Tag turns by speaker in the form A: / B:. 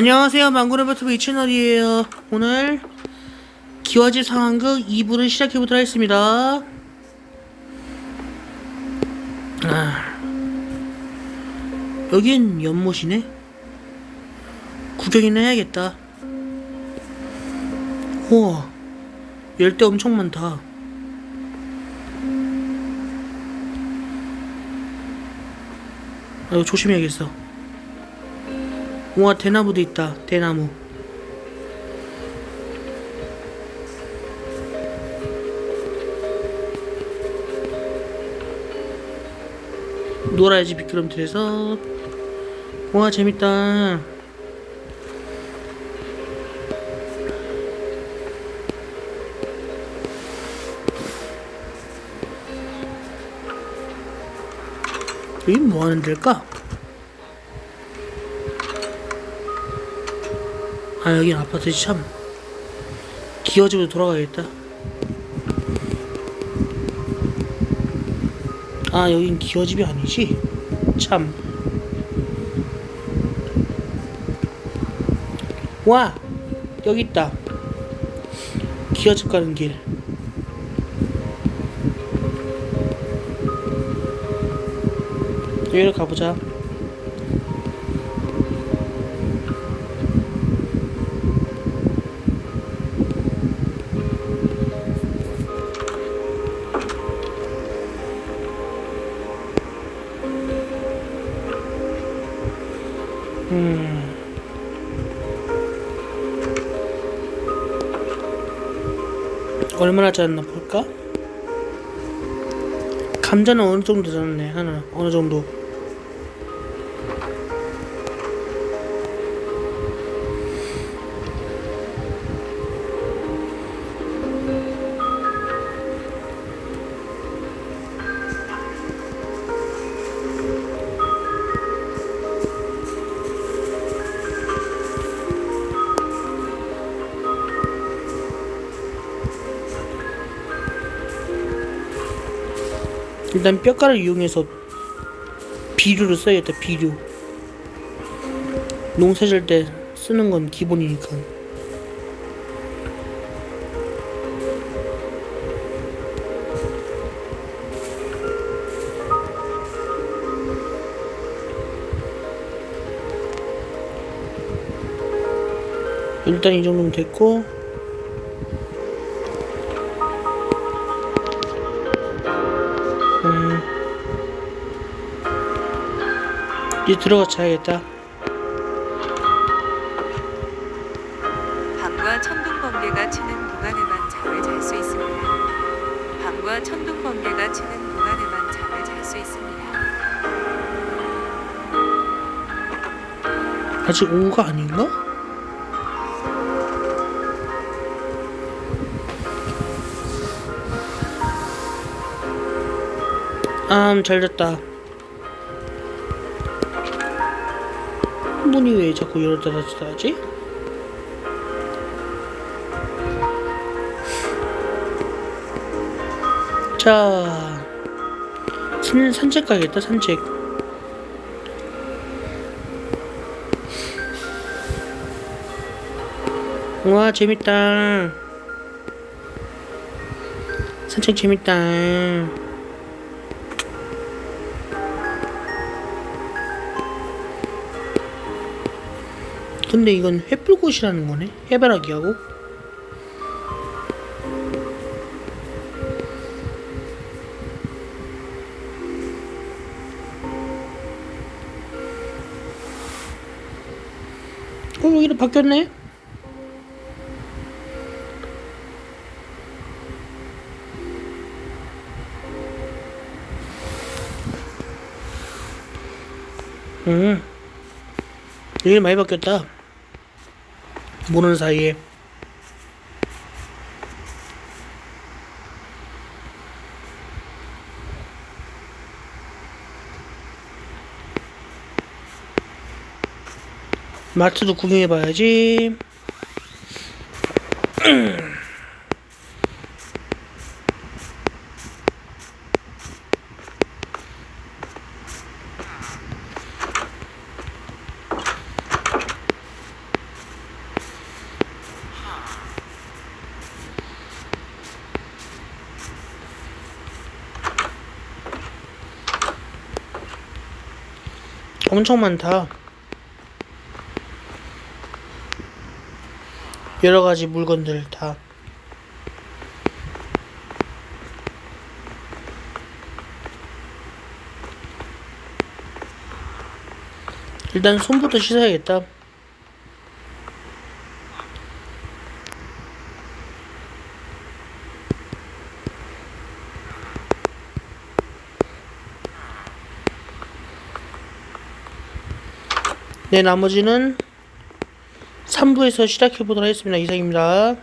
A: 안녕하세요. 망고레버트브 이 채널이에요. 오늘 기와집 상황극 2부를 시작해보도록 하겠습니다. 아, 여긴 연못이네? 구경이나 해야겠다. 우와 열대 엄청 많다. 아, 조심해야겠어 우와 대나무도 있다 대나무. 놀아야지 미끄럼틀에서. 우와 재밌다. 여긴 뭐하는 데일까? 아 여긴 아파트 참. 기어집으로 돌아가야겠다. 아 여긴 기어집이 아니지? 참. 와! 여기 있다. 기어집 가는 길. 여기로 가보자 얼마나 짰나 볼까? 감자는 어느 정도 짰네 하나. 어느 정도 일단 뼈가루 이용해서 비료를 써야겠다 비료. 농사 질 때 쓰는 건 기본이니까. 일단 이 정도면 됐고 음. 이제 들어가 자야겠다.
B: 밤과 천둥 번개가 치는 동안에만 잠을 잘 수 있습니다. 밤과 천둥 번개가 치는 동안에만 잠을 잘 수 있습니다.
A: 아직 오후가 아닌가? 아, 잘 됐다. 문이 왜 자꾸 열었다 닫았다 하지? 자, 산, 산책 가야겠다, 산책. 와 재밌다 산책 재밌다 근데 이건 횃불꽃이라는 거네 해바라기하고 어 여기로 바뀌었네 응. 일 많이 바뀌었다. 모르는 사이에. 마트도 구경해봐야지. 엄청 많다. 여러 가지 물건들 다. 일단 손부터 씻어야겠다. 네, 나머지는 3부에서 시작해 보도록 하겠습니다. 이상입니다.